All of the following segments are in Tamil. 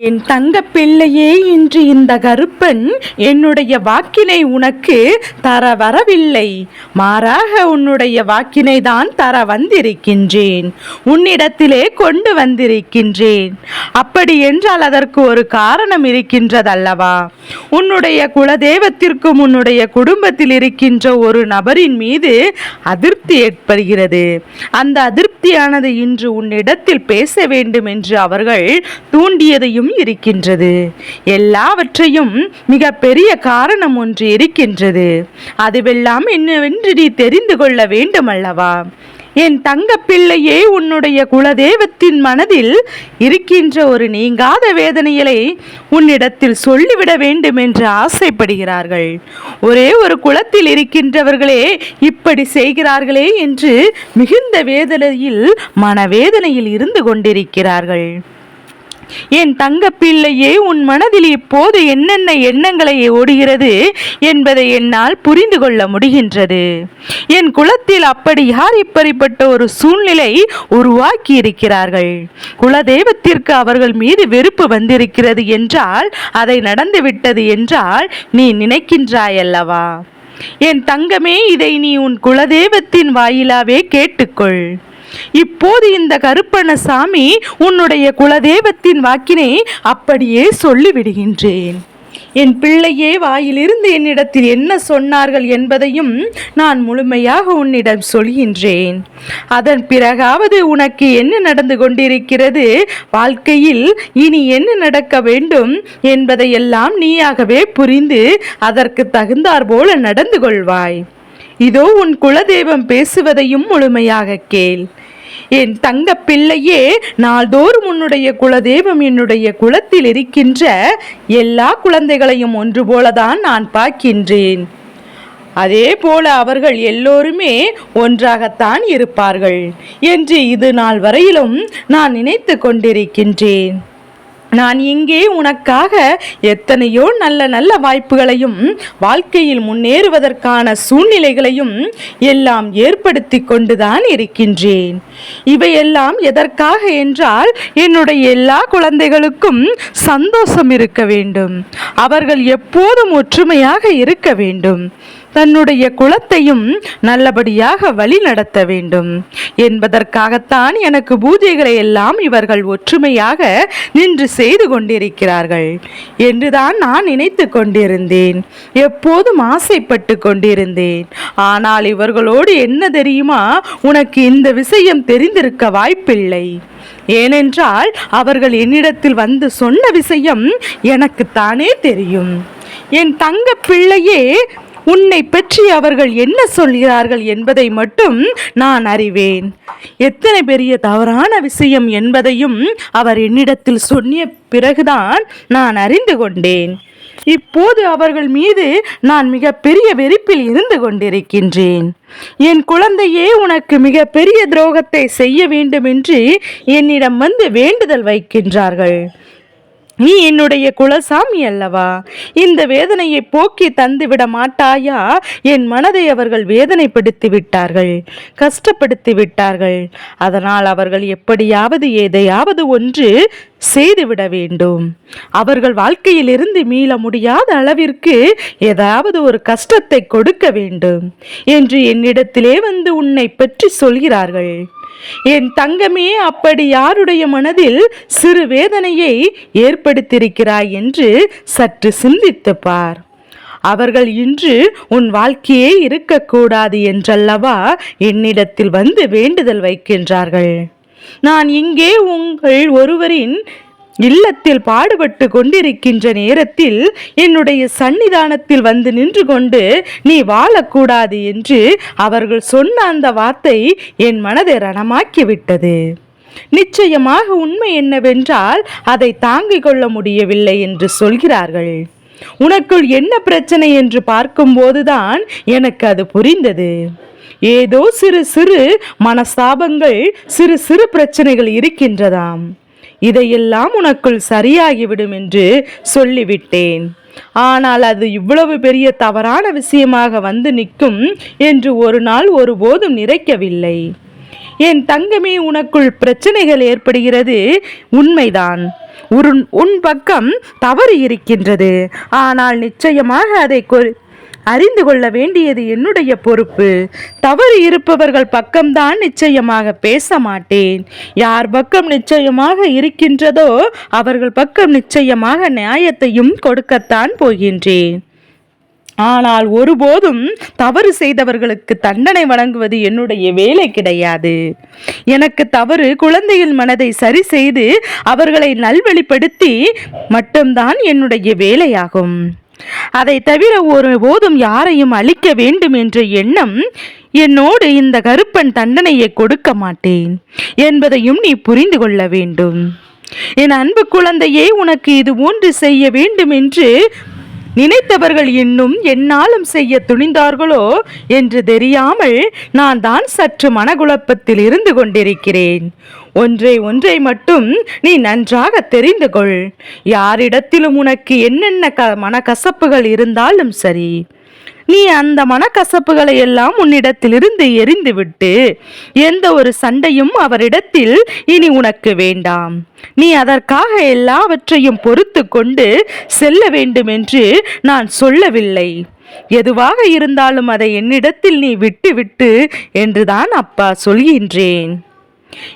என் தங்க பிள்ளையே இன்று இந்த கருப்பன் என்னுடைய வாக்கினை உனக்கு தர வரவில்லை. மாறாக உன்னுடைய வாக்கினை தான் தர வந்திருக்கின்றேன். உன்னிடத்திலே கொண்டு வந்திருக்கின்றேன். அப்படி என்றால் அதற்கு ஒரு காரணம் இருக்கின்றதல்லவா? உன்னுடைய குலதெய்வத்திற்கும் உன்னுடைய குடும்பத்தில் இருக்கின்ற ஒரு நபரின் மீது அதிருப்தி ஏற்படுகிறது. அந்த அதிருப்தியானது இன்று உன்னிடத்தில் பேச வேண்டும் என்று அவர்கள் தூண்டியதையும் இருக்கின்றது. எல்லாவற்றையும் மிக பெரிய காரணம் ஒன்று இருக்கின்றது. அதுவெல்லாம் என்னவென்று நீ தெரிந்து கொள்ள வேண்டுமல்லவா? என் தங்க பிள்ளையே உன்னுடைய குலதெய்வத்தின் மனதில் இருக்கின்ற ஒரு நீங்காத வேதனைகளை உன்னிடத்தில் சொல்லிவிட வேண்டும் என்று ஆசைப்படுகிறார்கள். ஒரே ஒரு குலத்தில் இருக்கின்றவர்களே இப்படி செய்கிறார்களே என்று மிகுந்த வேதனையில் மனவேதனையில் இருந்து கொண்டிருக்கிறார்கள். என் தங்க பிள்ளையே உன் மனதில் இப்போது என்னென்ன எண்ணங்களை ஓடுகிறது என்பதை என்னால் புரிந்து கொள்ள முடிகின்றது. என் குலத்தில் அப்படி யார் இப்படிப்பட்ட ஒரு சூழ்நிலை உருவாக்கி இருக்கிறார்கள் குலதெய்வத்திற்கு அவர்கள் மீது வெறுப்பு வந்திருக்கிறது என்றால் அதை நடந்துவிட்டது என்றால் நீ நினைக்கின்றாயல்லவா? என் தங்கமே இதை நீ உன் குலதெய்வத்தின் வாயிலாவே கேட்டுக்கொள். இப்போது இந்த கருப்பண்ணசாமி உன்னுடைய குலதெய்வத்தின் வாக்கினை அப்படியே சொல்லிவிடுகின்றேன். என் பிள்ளையே வாயிலிருந்து என்னிடத்தில் என்ன சொன்னார்கள் என்பதையும் நான் முழுமையாக உன்னிடம் சொல்கின்றேன். அதன் பிறகாவது உனக்கு என்ன நடந்து கொண்டிருக்கிறது? வாழ்க்கையில் இனி என்ன நடக்க வேண்டும் என்பதையெல்லாம் நீயாகவே புரிந்து அதற்கு தகுந்தாற்போல நடந்து கொள்வாய். இதோ உன் குலதெய்வம் பேசுவதையும் முழுமையாக கேள். என் தங்க பிள்ளையே நாள்தோறும் உன்னுடைய குலதெய்வம் என்னுடைய குலத்தில் இருக்கின்ற எல்லா குழந்தைகளையும் ஒன்று போலதான் நான் பார்க்கின்றேன். அதே போல அவர்கள் எல்லோருமே ஒன்றாகத்தான் இருப்பார்கள். என்று இது நாள் வரையிலும் நான் நினைத்து கொண்டிருக்கின்றேன். நான் இங்கே உனக்காக எத்தனையோ நல்ல நல்ல வாய்ப்புகளையும் வாழ்க்கையில் முன்னேறுவதற்கான சூழ்நிலைகளையும் எல்லாம் ஏற்படுத்தி கொண்டுதான் இருக்கின்றேன். இவையெல்லாம் எதற்காக என்றால் என்னுடைய எல்லா குழந்தைகளுக்கும் சந்தோஷம் இருக்க வேண்டும். அவர்கள் எப்போதும் ஒற்றுமையாக இருக்க வேண்டும். தன்னுடைய குலத்தையும் நல்லபடியாக வழி நடத்த வேண்டும். என்பதற்காகத்தான் எனக்கு பூஜைகளை எல்லாம் இவர்கள் ஒற்றுமையாக நின்று செய்து கொண்டிருக்கிறார்கள். என்றுதான் நான் நினைத்து கொண்டிருந்தேன். எப்போதும் ஆசைப்பட்டு கொண்டிருந்தேன். ஆனால் இவர்களோடு என்ன தெரியுமா? உனக்கு இந்த விஷயம் தெரிந்திருக்க வாய்ப்பில்லை. ஏனென்றால் அவர்கள் என்னிடத்தில் வந்து சொன்ன விஷயம் எனக்கு தானே தெரியும். என் தங்க பிள்ளையே உன்னை பற்றி அவர்கள் என்ன சொல்கிறார்கள் என்பதை மட்டும் நான் அறிவேன். எத்தனை பெரிய தவறான விஷயம் என்பதையும் அவர் என்னிடத்தில் சொன்னிய பிறகுதான் நான் அறிந்து கொண்டேன். இப்போது அவர்கள் மீது நான் மிகப்பெரிய வெறுப்பில் இருந்து கொண்டிருக்கின்றேன். என் குழந்தையே உனக்கு மிகப்பெரிய துரோகத்தை செய்ய வேண்டும் என்று என்னிடம் வந்து வேண்டுதல் வைக்கின்றார்கள். நீ என்னுடைய குலசாமி அல்லவா? இந்த வேதனையை போக்கி தந்துவிட மாட்டாயா? என் மனதை அவர்கள் வேதனைப்படுத்தி விட்டார்கள் கஷ்டப்படுத்தி விட்டார்கள். அதனால் அவர்கள் எப்படியாவது எதையாவது ஒன்று செய்துவிட வேண்டும். அவர்கள் வாழ்க்கையிலிருந்து மீள முடியாத அளவிற்கு ஏதாவது ஒரு கஷ்டத்தை கொடுக்க வேண்டும் என்று என்னிடத்திலே வந்து உன்னை பற்றி சொல்கிறார்கள். என் தங்கமே அப்படி யாருடைய மனதில் சிறு வேதனையை ஏற்படுத்தியிருக்கிறாய் என்று சற்று சிந்தித்து பார். அவர்கள் இன்று உன் வாழ்க்கையே இருக்கக்கூடாது என்றல்லவா என்னிடத்தில் வந்து வேண்டுதல் வைக்கின்றார்கள். நான் இங்கே உங்கள் ஒருவரின் இல்லத்தில் பாடுபட்டு கொண்டிருக்கின்ற நேரத்தில் என்னுடைய சன்னிதானத்தில் வந்து நின்று கொண்டு நீ வாழக்கூடாது என்று அவர்கள் சொன்ன அந்த வார்த்தை என் மனதை ரணமாக்கிவிட்டது. நிச்சயமாக உண்மை என்னவென்றால் அதை தாங்கிக் கொள்ள முடியவில்லை என்று சொல்கிறார்கள். உனக்குள் என்ன பிரச்சனை என்று பார்க்கும்போதுதான் எனக்கு அது புரிந்தது. ஏதோ சிறு சிறு மனஸ்தாபங்கள் சிறு சிறு பிரச்சனைகள் இருக்கின்றதாம். இதையெல்லாம் உனக்குள் சரியாகிவிடும் என்று சொல்லிவிட்டேன். ஆனால் அது இவ்வளவு பெரிய தவறான விஷயமாக வந்து நிற்கும் என்று ஒரு நாள் ஒருபோதும் நிறைக்கவில்லை என் தங்கமே உனக்குள் பிரச்சனைகள் ஏற்படுகிறது. உண்மைதான். உன் உன் பக்கம் தவறு இருக்கின்றது. ஆனால் நிச்சயமாக அதை கொ- அறிந்து கொள்ள வேண்டியது என்னுடைய பொறுப்பு. தவறு இருப்பவர்கள் பக்கம்தான் நிச்சயமாக பேச மாட்டேன். யார் பக்கம் நிச்சயமாக இருக்கின்றதோ அவர்கள் பக்கம் நிச்சயமாக நியாயத்தையும் கொடுக்கத்தான் போகின்றேன். ஆனால் ஒருபோதும் தவறு செய்தவர்களுக்கு தண்டனை வழங்குவது என்னுடைய வேலை கிடையாது. எனக்கு தவறு குழந்தையின் மனதை சரி செய்து அவர்களை நல்வழிப்படுத்தி மட்டும்தான் என்னுடைய வேலையாகும். அதை தவிர ஒரு போதும் யாரையும் அழிக்க வேண்டும் என்ற எண்ணம் என்னோடு இந்த கருப்பன் தண்டனையை கொடுக்க மாட்டேன் என்பதையும் நீ புரிந்து கொள்ள வேண்டும். என் அன்பு குழந்தையே உனக்கு இது ஒன்று செய்ய வேண்டும் என்று நினைத்தவர்கள் இன்னும் என்னாலும் செய்ய துணிந்தார்களோ என்று தெரியாமல் நான் தான் சற்று மனகுழப்பத்தில் இருந்து கொண்டிருக்கிறேன். ஒன்றை ஒன்றை மட்டும் நீ நன்றாக தெரிந்து கொள். யாரிடத்திலும் உனக்கு என்னென்ன க மனக்கசப்புகள் இருந்தாலும் சரி. நீ அந்த மனக்கசப்புகளை எல்லாம் உன்னிடத்திலிருந்து எரிந்துவிட்டு எந்த ஒரு சண்டையும் அவரிடத்தில் இனி உனக்கு வேண்டாம். நீ அதற்காக எல்லாவற்றையும் பொறுத்து கொண்டு செல்ல வேண்டும் என்று நான் சொல்லவில்லை. எதுவாக இருந்தாலும் அதை என்னிடத்தில் நீ விட்டு விட்டு என்றுதான் அப்பா சொல்கின்றேன்.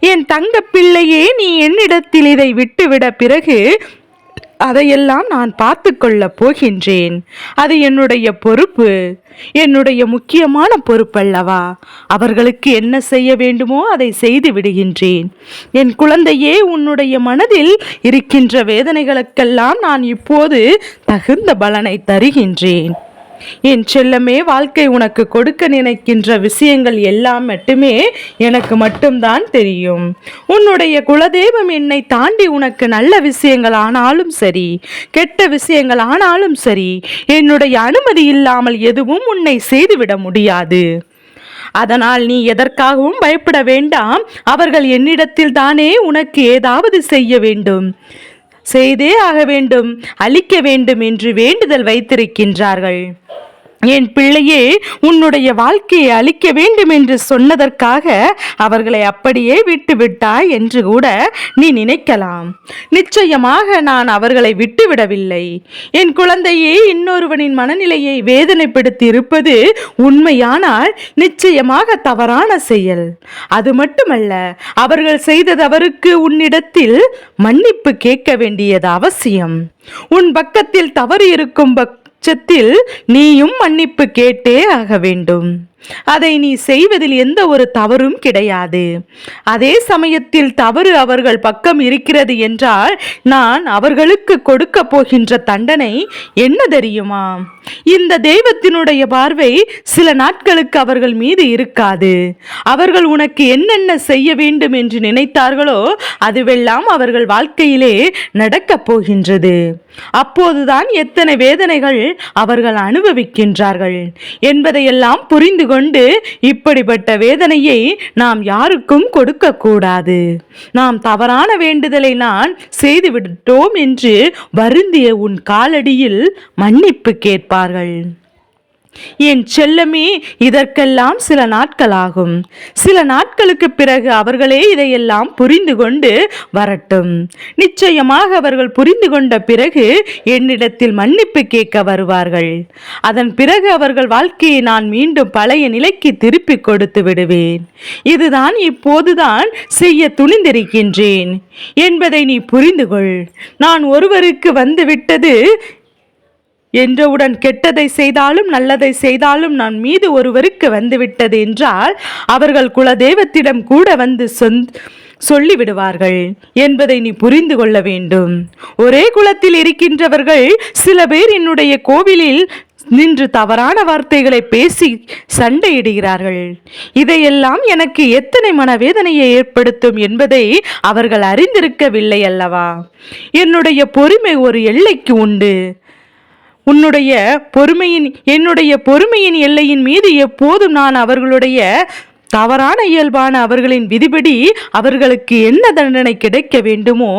என் தங்க பிள்ளையே நீ என்னிடத்தில் இதை விட்டுவிட பிறகு அதையெல்லாம் நான் பார்த்து கொள்ளப் போகின்றேன். அது என்னுடைய பொறுப்பு. என்னுடைய முக்கியமான பொறுப்பல்லவா? அவர்களுக்கு என்ன செய்ய வேண்டுமோ அதை செய்து விடுகின்றேன். என் குழந்தையே உன்னுடைய மனதில் இருக்கின்ற வேதனைகளுக்கெல்லாம் நான் இப்போது தகுந்த பலனை தருகின்றேன். என் செல்லமே வாழ்க்கை உனக்கு கொடுக்க நினைக்கின்ற விஷயங்கள் எல்லாம் மட்டுமே எனக்கு மட்டும்தான் தெரியும். உன்னுடைய குலதெய்வம் என்னை தாண்டி உனக்கு நல்ல விஷயங்கள் ஆனாலும் சரி கெட்ட விஷயங்கள் ஆனாலும் சரி என்னுடைய அனுமதி இல்லாமல் எதுவும் உன்னை செய்துவிட முடியாது. அதனால் நீ எதற்காகவும் பயப்பட வேண்டாம். அவர்கள் என்னிடத்தில் தானே உனக்கு ஏதாவது செய்ய வேண்டும். செய்தே ஆக வேண்டும் அழிக்க வேண்டும் என்று வேண்டுதல் வைத்திருக்கின்றார்கள். என் பிள்ளையே உன்னுடைய வாழ்க்கையை அழிக்க வேண்டும் என்று சொன்னதற்காக அவர்களை அப்படியே விட்டுவிட்டாய் என்று கூட நீ நினைக்கலாம். நிச்சயமாக நான் அவர்களை விட்டுவிடவில்லை. என் குழந்தையே இன்னொருவனின் மனநிலையை வேதனைப்படுத்தி இருப்பது உண்மையானால் நிச்சயமாக தவறான செயல். அது மட்டுமல்ல அவர்கள் செய்த தவறுக்கு உன்னிடத்தில் மன்னிப்பு கேட்க வேண்டியது அவசியம். உன் பக்கத்தில் தவறு இருக்கும் பக் பட்சத்தில் நீயும் மன்னிப்பு கேட்டே ஆக வேண்டும். அதை நீ செய்வதில் எந்த ஒரு தவறும் கிடையாது. அதே சமயத்தில் தவறு அவர்கள் பக்கம் இருக்கிறது என்றால் நான் அவர்களுக்கு கொடுக்க போகின்ற தண்டனை என்ன தெரியுமா? இந்த தெய்வத்தினுடைய பார்வை சில நாட்களுக்கு அவர்கள் மீது இருக்காது. அவர்கள் உனக்கு என்னென்ன செய்ய வேண்டும் என்று நினைத்தார்களோ அதுவெல்லாம் அவர்கள் வாழ்க்கையிலே நடக்கப் போகின்றது. அப்போதுதான் எத்தனை வேதனைகள் அவர்கள் அனுபவிக்கின்றார்கள் என்பதையெல்லாம் புரிந்து கொண்டு இப்படிப்பட்ட வேதனையை நாம் யாருக்கும் கொடுக்க கூடாது நாம் தவறான வேண்டுதலை நான் செய்துவிட்டோம் என்று வருந்திய உன் காலடியில் மன்னிப்பு கேட்பார்கள். என் செல்லமே இதற்கெல்லாம் சில நாட்கள் ஆகும் சில நாட்களுக்கு பிறகு அவர்களே இதையெல்லாம் புரிந்து கொண்டு வரட்டும். நிச்சயமாக அவர்கள் புரிந்து கொண்ட பிறகு என்னிடத்தில் மன்னிப்பு கேட்க வருவார்கள். அதன் பிறகு அவர்கள் வாழ்க்கையை நான் மீண்டும் பழைய நிலைக்கு திருப்பி கொடுத்து விடுவேன். இதுதான் இப்போதுதான் செய்ய துணிந்திருக்கின்றேன். என்பதை நீ புரிந்து கொள். நான் ஒருவருக்கு வந்துவிட்டது என்றவுடன் கெட்டதை செய்தாலும் நல்லதை செய்தாலும் நான் மீது ஒருவருக்கு வந்துவிட்டது என்றால் அவர்கள் குலதெய்வத்திடம் கூட வந்து சொந்த சொல்லிவிடுவார்கள் என்பதை நீ புரிந்து கொள்ள வேண்டும். ஒரே குலத்தில் இருக்கின்றவர்கள் சில பேர் என்னுடைய கோவிலில் நின்று தவறான வார்த்தைகளை பேசி சண்டையிடுகிறார்கள். இதையெல்லாம் எனக்கு எத்தனை மனவேதனையை ஏற்படுத்தும் என்பதை அவர்கள் அறிந்திருக்கவில்லை அல்லவா? என்னுடைய பொறுமை ஒரு எல்லைக்கு உண்டு. உன்னுடைய பொறுமையின் என்னுடைய பொறுமையின் எல்லையின் மீது எப்போதும் நான் அவர்களுடைய தவறான இயல்பான அவர்களின் விதிபடி அவர்களுக்கு என்ன தண்டனை கிடைக்க வேண்டுமோ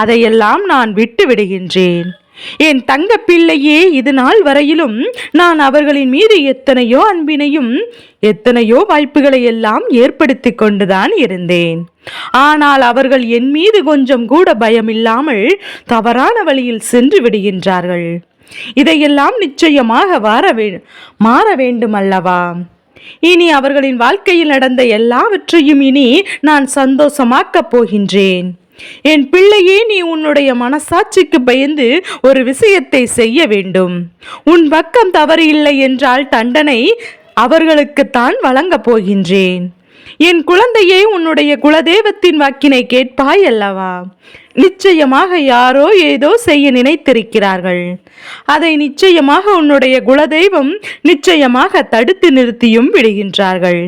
அதையெல்லாம் நான் விட்டு விடுகின்றேன் என் தங்க பிள்ளையே இது நாள் வரையிலும் நான் அவர்களின் மீது எத்தனையோ அன்பினையும் எத்தனையோ வாய்ப்புகளை எல்லாம் ஏற்படுத்தி கொண்டுதான் இருந்தேன். ஆனால் அவர்கள் என் மீது கொஞ்சம் கூட பயமில்லாமல் தவறான வழியில் சென்று விடுகின்றார்கள். இதையெல்லாம் நிச்சயமாக வார வே மாற வேண்டும் அல்லவா இனி அவர்களின் வாழ்க்கையில் நடந்த எல்லாவற்றையும் இனி நான் சந்தோஷமாக்கப் போகின்றேன். என் பிள்ளையே நீ உன்னுடைய மனசாட்சிக்கு பயந்து ஒரு விஷயத்தை செய்ய வேண்டும். உன் பக்கம் தவறு இல்லை என்றால் தண்டனை அவர்களுக்குத்தான் வழங்கப் போகின்றேன். என் குழந்தையே உன்னுடைய குலதெய்வத்தின் வாக்கினை கேட்பாய் அல்லவா? நிச்சயமாக யாரோ ஏதோ செய்ய நினைத்திருக்கிறார்கள். அதை நிச்சயமாக உன்னுடைய குலதெய்வம் நிச்சயமாக தடுத்து நிறுத்தியும் விடுகின்றார்கள்.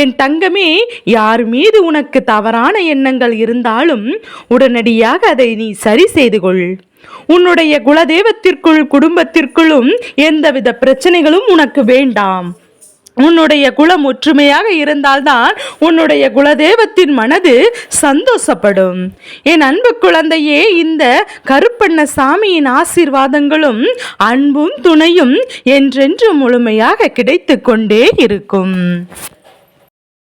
என் தங்கமே யார் மீது உனக்கு தவறான எண்ணங்கள் இருந்தாலும் உடனடியாக அதை நீ சரி செய்து கொள். உன்னுடைய குலதெய்வத்திற்குள் குடும்பத்திற்குள்ளும் எந்தவித பிரச்சனைகளும் உனக்கு வேண்டாம். உன்னுடைய குலம் ஒற்றுமையாக இருந்தால்தான் உன்னுடைய குலதெய்வத்தின் மனது சந்தோஷப்படும். என் அன்பு குழந்தையே இந்த கருப்பண்ண சாமியின் ஆசீர்வாதங்களும் அன்பும் துணையும் என்றென்று முழுமையாக கிடைத்து கொண்டே இருக்கும்.